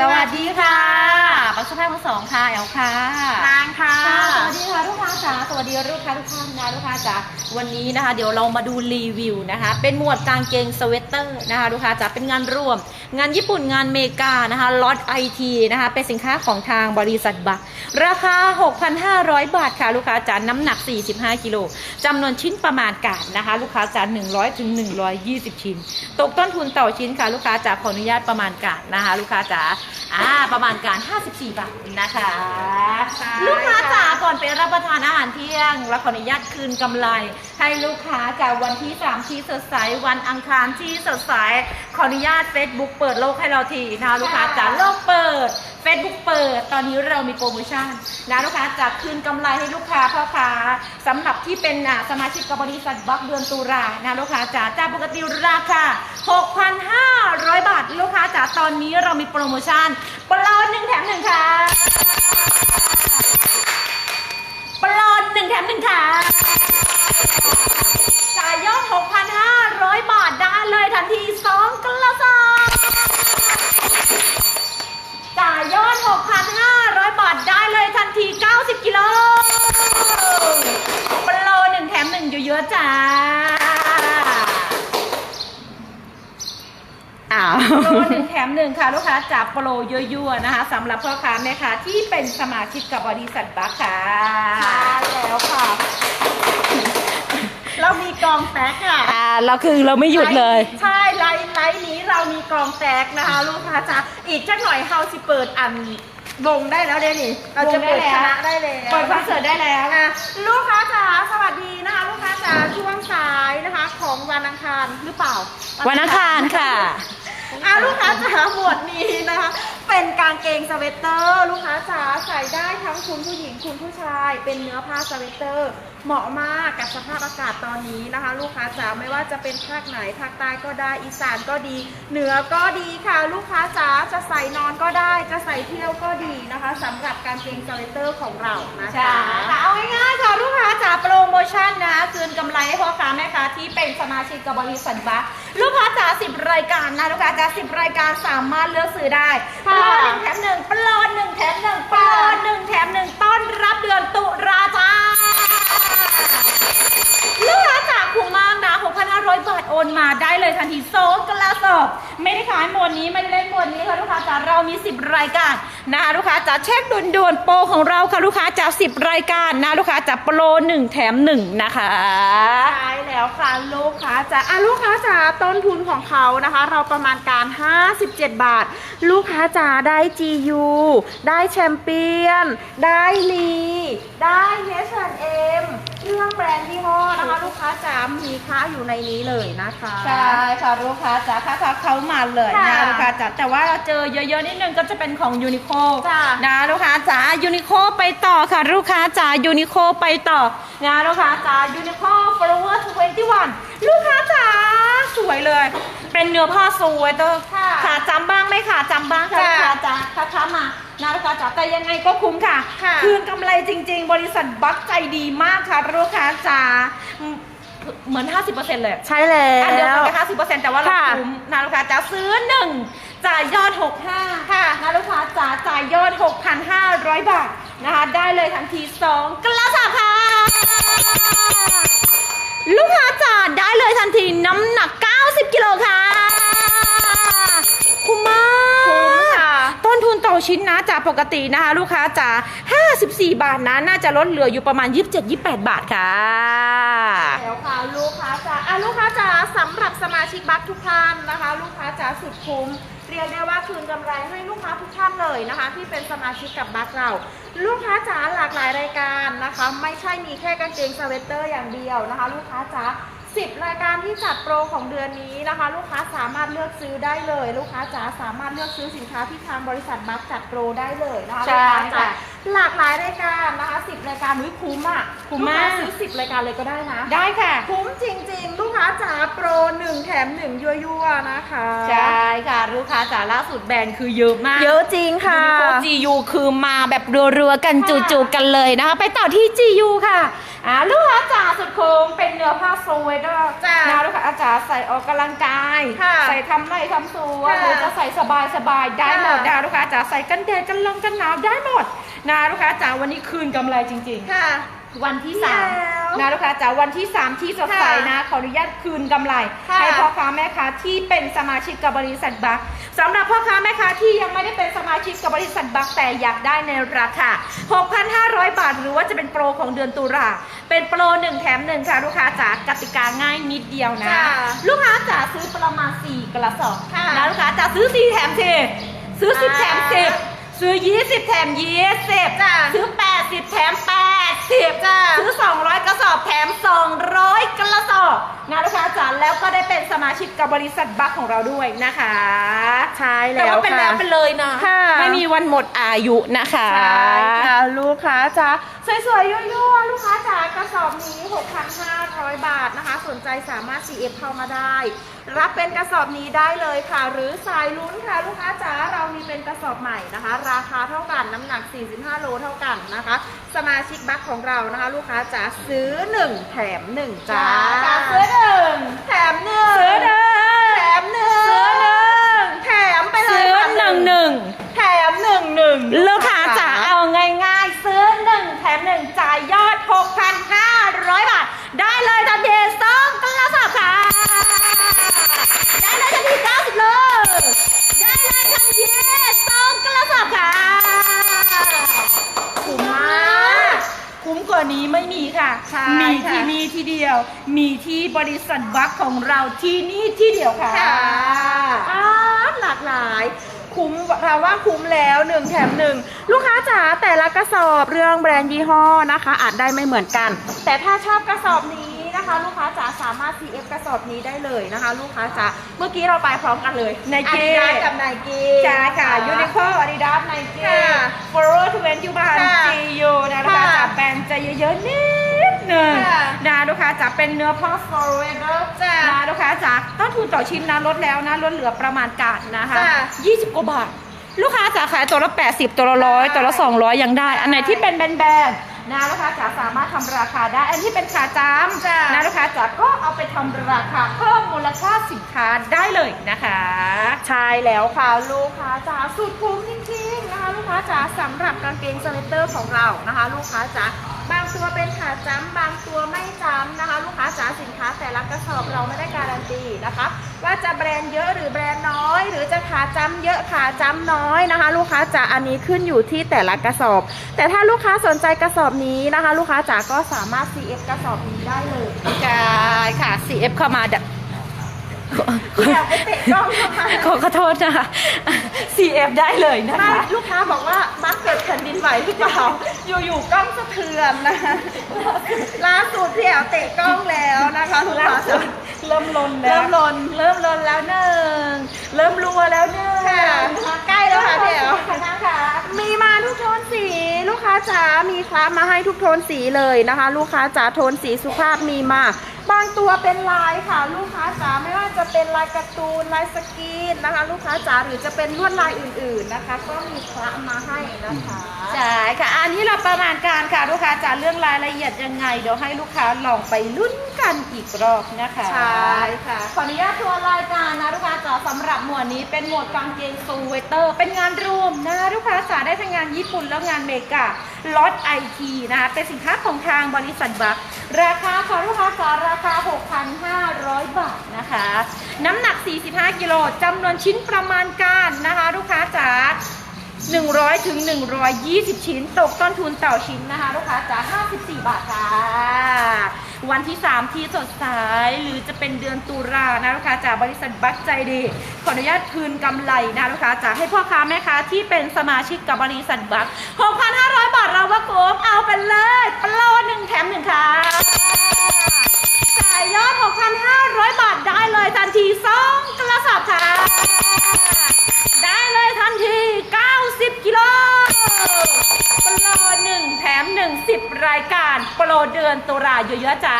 สวัสดีค่ะ ปักสุภาพทั้งสองค่ะแอลค่ะนางค่ะค่ะ สวัสดีค่ะลูกค้าจ๋าสวัสดีลูกค้าทุกท่านนะลูกค้าจ๋าวันนี้นะคะ เดี๋ยวเรามาดูรีวิวนะคะ เป็นหมวดกางเกงสเวตเตอร์นะคะลูกค้าจ๋าเป็นงานร่วม งานญี่ปุ่นงานเมกานะคะล็อตไอทีนะคะเป็นสินค้าของทางบริษัทบักราคา 6,500 บาทค่ะลูกค้าจ๋าน้ำหนัก 45กิโลจำนวนชิ้นประมาณการนะคะ ลูกค้าจ๋า100ถึง120 ชิ้น ตกต้นทุนต่อชิ้นค่ะ ลูกค้าจ๋าขออนุญาตประมาณการนะคะ ลูกค้าจ๋าอ่าประมาณการ 54บาทนะคะใช่ลูกค้าจ๋าก่อนไปรับประทานอาหารเที่ยงและขออนุญาตคืนกำไร ให้ลูกค้าจากวันที่3ที่สดใสวันอังคารที่สดใสขออนุญาต Facebook เปิดโลกให้เราทีนะคะลูกค้าจ๋าโลกเปิด Facebook เปิด ตอนนี้เรามีโปรโมชั่นนะลูกค้าจะคืนกำไรให้ลูกค้าพ่อค้าสำหรับที่เป็นอะสมาชิกกับบริษัทบัคเดือนตุลานะลูกค้าจ๋าจากปกติราคา6,500 บาท ลูกค้าจ๋าตอนนี้เรามีโปรโมชั่นโปรหนึ่งแถมหนึ่งค่ะปลอนหนึ่งแถมหนึ่งค่ะจ่ายยอด 6,500บาทได้เลยทันที2กระสอบจ่ายยอด 6,500 บาทได้เลยทันที 90 กิโลปลอหนึ่งแถมหนึ่งเยอะๆจ้าอ้าวโปรหนึ่งแถมหนึ่งค่ะลูกค้าจากโปรยั่วๆนะคะสำหรับพ่อค้าแม่ค้าที่เป็นสมาชิกกับบริษัทบัคค่ะ ใช่แล้วค่ะ เรามีกองแตกค่ะอ่าเราคือเราไม่หยุดเลย ใช่ไลฟ์ไลฟ์นี้เรามีกองแตกนะคะ ลูกค้าจ๋าอีกจักหน่อยเฮาสิเปิดอันวงได้แล้วเด้นี่ เราจะเปิดคณะได้แล้วเปิดคอนเสิร์ตได้แล้วอะลูกค้าจ๋าสวัสดีนะคะ ลูกค้าจ๋าช่วงสายนะคะ ของวันอังคารหรือเปล่า วันอังคารค่ะอะลูกค้าจ๋าหมวดนี้นะคะ เป็นกางเกงสเวตเตอร์ ลูกค้าจ๋าใส่ได้ทั้งคุณผู้หญิงคุณผู้ชาย เป็นเนื้อผ้าสเวตเตอร์ เหมาะมากกับสภาพอากาศตอนนี้นะคะ ลูกค้าจ๋าไม่ว่าจะเป็นภาคไหนภาคใต้ก็ได้อีสานก็ดี เหนือก็ดีค่ะ ลูกค้าจ๋าจะใส่นอนก็ได้ จะใส่เที่ยวก็ดีนะคะสำหรับกางเกงสเวตเตอร์ของเรานะใช่คะค่ะเอาง่ายๆค่ะลูกค้าจ๋าโปรโมชั่นนะคืนกำไรให้พ่อค้าแม่ค้าที่เป็นสมาชิกกับบริษัทบัคลูกค้าจ๋าสิบรายการนะลูกค้าจ๋าสิบรายการสามารถเลือกซื้อได้ปค่ะลอหนึ่งแถมหนึ่งปลอหนึ่งแถมหนึ่งปลอหนึ่งแถมหนึ่งต้อนรับเดือนตุลาจ้าลูกค้าจ๋าคุ้มมากนะ 500 บาทโอนมาได้เลยทันทีโซกระสอบ ไม่ได้ขายหมวดนี้ไม่ได้เล่นหมวดนี้ค่ะลูกค้าจ๋าเรามี 10 รายการนะคะลูกค้าจ๋าเช็คด่วนๆโปรของเราค่ะลูกค้าจ๋า10 รายการนะลูกค้าจ๋าโปร1 แถม 1 นะคะใช่แล้วค่ะลูกค้าจ๋าอะลูกค้าจ๋าต้นทุนของเขานะคะ เราประมาณการ 57 บาท ลูกค้าจ๋าได้ GU ได้แชมเปี้ยน ได้ลีได้ H&M เครื่องแบรนด์ยี่ ลูกค้าจ๋ามีค้าอยู่ในนี้เลยนะคะ ใช่ค่ะลูกค้าจ๋าถ้าทักเขามาเลยนะค่ะลูกค้าจ๋าแต่ว่าเราเจอเยอะๆนิดนึงก็จะเป็นของยูนิโคจ้ะ นะลูกค้าจ๋ายูนิโคไปต่อค่ะลูกค้าจ๋ายูนิโคไปต่อนะลูกค้าจ๋ายูนิโคฟล o เวอร์21 ลูกค้าจ๋าสวยเลย เป็นเนื้อผ้าสวยเตอร์ค่ะขาจำบ้างไหม่ขาจำบ้างค่ะจ้ะ ลูกค้าจ๋าทักเข้ามา นะลูกค้าจ๋าแต่ยังไงก็คุ้มค่ะค่ะ คืนกำไรจริง ๆ บริษัทบัคใจดีมากค่ะลูกค้าจ๋าเหมือน 50%เลย ใช่แล้อันเดียวว กันแค่สิบเปอร์เซ็นต์แต่ว่าเราค่ะคุ้มนะลูกค้าจ๋าซื้อหนึ่งจ่ายยอดหกห้าค่ะนะลูกค้าจ๋าจ่ายยอดหกพันห้าร้อยบาทนะคะ ได้เลยทันทีสองกระสอบค่ะ ลูกค้าจ๋าได้เลยทันทีน้ำหนัก 90 กิโลค่ะ คุ้มมาก คุ้มค่ะ ต้นทุนต่อ ชิ้นนะจากปกตินะคะลูกค้าจ๋า54 บาทนะ น่าจะลดเหลืออยู่ประมาณ 27-28 บาทค่ะแล้วค่ะลูกค้าจ๋าอะลูกค้าจ๋าสำหรับสมาชิกบัคทุกท่านนะคะ ลูกค้าจ๋าสุดคุ้มเรียกได้ว่าคืนกำไรให้ลูกค้าทุกท่านเลยนะคะ ที่เป็นสมาชิกกับบัคเรา ลูกค้าจ๋าหลากหลายรายการนะคะ ไม่ใช่มีแค่กางเกงสเวตเตอร์อย่างเดียวนะคะ ลูกค้าจ๋า 10 รายการที่จัดโปรของเดือนนี้นะคะ ลูกค้าสามารถเลือกซื้อได้เลย ลูกค้าจ๋าสามารถเลือกซื้อสินค้าที่ทางบริษัทบัคจัดโปรได้เลยนะคะใช่ลูกค้าจ๋าค่ะหลากหลายรายการนะคะ10 รายการนุ้ยคุ้มอะคุ้มมาก ลูค้ซื้อ10 รายการเลยก็ได้นะ ได้ค่ะ คุ้มจริง ๆ ลูกค้าจ๋าโปร 1 แถม 1 ยั่วๆนะคะใช่ค่ะ ลูกค้าจ๋าล่าสุดแบรนด์คือเยอะมาก เยอะจริงค่ะ ยูนิโค GU คือมาแบบรัวๆกันค่ะจู่ๆกันเลยนะคะ ไปต่อที่ GU ค่ะ อ่าลูกค้าจ๋าสุดคุ้มเป็นเนื้อผ้าสเวตเตอร์จ้ะนะลูกค้าจ๋าใส่ออกกำลังกาย ค่ะใส่ทำไรทำสวนค่ะหรือจะใส่สบายสบายๆได้หมดค่ะนะลูกค้าจ๋าใส่กันแดดกันลมกันหนาวได้หมดนะลูกค้าจ๋าวันนี้คืนกำไรจริง ๆ ค่ะ วันที่สามแล้ว นะลูกค้าจ๋าวันที่ 3 ที่สดใสค่ะนะ ขออนุญาตคืนกำไรค่ะให้พ่อค้าแม่ค้าที่เป็นสมาชิกกับบริษัทบัคสำหรับพ่อค้าแม่ค้าที่ยังไม่ได้เป็นสมาชิกกับบริษัทบัคแต่อยากได้ในราคา 6,500 บาท หรือว่าจะเป็นโปรของเดือนตุลาเป็นโปร 1 แถม 1 ค่ะลูกค้าจ๋ากติกาง่ายนิดเดียวนะจ้ะลูกค้าจ๋าซื้อประมาณ 4 กระสอบค่ะนะลูกค้าจ๋าซื้อ 4 แถม10ซื้อ 10 แถม 10 ซื้อ 20 แถม 20จ้ะซื้อ 80 แถม 80จ้ะซื้อ 200 กระสอบแถม 200 กระสอบนะลูกค้าจ๋าแล้วก็ได้เป็นสมาชิกกับบริษัทบัคของเราด้วยนะคะใช่แล้วแต่ว่าเป็นแล้วค่ะเป็นเลยนะค่ะไม่มีวันหมดอายุนะคะใช่ค่ะลูกค้าจ๋าสวยๆยั่วๆลูกค้าจ๋ากระสอบนี้ 6,500 บาทนะคะ สนใจสามารถ CF เข้ามาได้ รับเป็นกระสอบนี้ได้เลยค่ะ หรือสายลุ้นค่ะ ลูกค้าจ๋าเรามีเป็นกระสอบใหม่นะคะ ราคาเท่ากันน้ำหนัก 45 โลเท่ากันนะคะ สมาชิกบัคของเรานะคะ ลูกค้าจ๋าซื้อ1แถม1จ้าจ้าซื้อหนึ่งแถมหนึ่งซื้อหนึ่งแถมหนึ่งซื้อหนึ่งแถมไปเลยซื้อค่ะหนึ่งหนึ่งแถมหนึ่งหนึ่งลูกค้าจ๋า กว่านี้ไม่มีค่ะ ใช่มีค่ะที่นี่ที่เดียว มีที่บริษัทบัคของเราที่นี่ที่เดียวค่ะค่ะอ่าหลากหลาย คุ้มเราว่าคุ้มแล้วหนึ่งแถมหนึ่งลูกค้าจ๋าแต่ละกระสอบเรื่องแบรนด์ยี่ห้อนะคะ อาจได้ไม่เหมือนกัน แต่ถ้าชอบกระสอบนี้ นะคะ ลูกค้าจ๋าสามารถ CF กระสอบนี้ได้เลยนะคะ ลูกค้าจ๋าเมื่อกี้เราไปพร้อมกันเลย Nike Adidas กับไนกี้ใช่ค่ะยูนิโคอาดิดาสไนกี้ค่ะฟอร์เรอร์ทเวนตี้บานค่ะจียูนะลูกค้าค่ะจะแปลงจะเยอะๆนิดหนึ่งค่ะ นะลูกค้าจะเป็นเนื้อพอสฟอร์เรเดอร์จ้ะนะลูกค้าจะต้นทุนต่อชิ้นนะลดแล้วนะลดเหลือประมาณการนะคะ จ้ะ20 กว่าบาท ลูกค้าจะขายตัวละ 80 ตัวละร้อยใช่ตัวละ 200 ยังได้ อันไหนที่เป็นแบนๆ นะลูกค้าจะสามารถทำราคาได้ อันที่เป็นขาจ้จ้ะำนะลูกค้าจะก็เอาไปทำราคาเพิ่มมูลค่าสินค้าได้เลยนะคะ ใช่แล้วค่ะลูกค้าจ๋าสุดคุ้มจริงๆนะคะ ลูกค้าจ๋าสำหรับกางเกงสเลตเตอร์ของเรานะคะ ลูกค้าจ๋าบาง ตัวเป็นขาจ้ำบางตัวไม่จ้ำนะคะ ลูกค้าจ๋าสินค้าแต่ละกระสอบเราไม่ได้การันตีนะคะ ว่าจะแบรนด์เยอะหรือแบรนด์น้อย หรือจะขาจ้ำเยอะขาจ้ำน้อยนะคะ ลูกค้าจ๋าอันนี้ขึ้นอยู่ที่แต่ละกระสอบ แต่ถ้าลูกค้าสนใจกระสอบนี้นะคะ ลูกค้าจ๋าก็สามารถ CF กระสอบนี้ได้เลยกายค่ะ CF เข้ามาดับ อยากไปเตะกล้องทำไมขอขอโทษนะคะ CF ได้เลยนะไม่คะ ลูกค้าบอกว่าบักเกิดแผ่นดินไหวหรือเปล่า อยู่ๆกล้องสะเทือนนะล่าสุดพี่แอวเตะกล้องแล้วนะคะลูกค้าจ๋าเริ่มลนแล้วเริ่มลนเริ่มลนแล้วหนึ่งเริ่มรัวแล้วหนึ่งค่ะใกล้แล้วค่ะพี่แอวคณะค่ะมีมาทุกโทนสี ลูกค้าจ๋ามีคลาสมาให้ทุกโทนสีเลยนะคะ ลูกค้าจ๋าโทนสีสุภาพมีมา บางตัวเป็นลายค่ะ ลูกค้าจ๋าไม่ว่าจะเป็นลายการ์ตูนลายสกรีนนะคะ ลูกค้าจ๋าหรือจะเป็นลวดลายอื่นๆนะคะ ก็มีค่ะมาให้นะคะใช่ค่ะ อันนี้เราประมาณการค่ะลูกค้าจ๋าเรื่องรายละเอียดยังไง เดี๋ยวให้ลูกค้าลองไปลุ้น กันอีกรอบนะคะใช่ค่ะ ขออนุญาตทัวร์รายการนะลูกค้าจ๋าสำหรับหมวดนี้เป็นหมวดกางเกงสเวเตอร์ เป็นงานรวมนะลูกค้าจ๋าได้ทั้งงานญี่ปุ่นแล้วงานเมกาล็อตไอทีนะคะเป็นสินค้าของทางบริษัทบัคราคาค่ะลูกค้าจ๋าราคา 6,500 บาทนะคะ น้ำหนัก 45 กิโลจำนวนชิ้นประมาณการนะคะลูกค้าจ๋า100ถึง120 ชิ้น ตกต้นทุนต่อชิ้นนะคะ ลูกค้าจ๋า54 บาทค่ะ วันที่ 3 ที่สดใสหรือจะเป็นเดือนตุลานะลูกค้าจ๋าบริษัทบัคใจดี ขออนุญาตคืนกำไรนะลูกค้าจ๋าให้พ่อค้าแม่ค้าที่เป็นสมาชิกกับบริษัทบัค6,500 บาทเราว่าโกมเอาไปเลยปโลหนึ่งแถมหนึ่งค่ะจ่ายยอด 6,500 บาทได้เลยทันที2กระสอบค่ะ หนึ่งสิบรายการโปรเดือนตุลาเยอะๆจ้า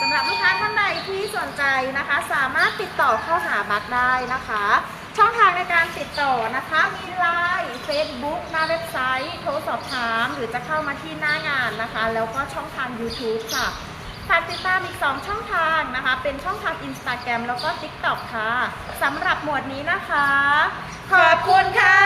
สำหรับลูกค้าท่านใดที่สนใจนะคะ สามารถติดต่อเข้าหาบักได้นะคะ ช่องทางในการติดต่อนะคะ มีไลน์เฟซบุ๊กหน้าเว็บไซต์โทรสอบถาม หรือจะเข้ามาที่หน้างานนะคะ แล้วก็ช่องทาง YouTube ค่ะฝากติดตามอีก 2 ช่องทางนะคะ เป็นช่องทาง Instagram แล้วก็ TikTok ค่ะสำหรับหมวดนี้นะคะ ขอบคุณค่ะ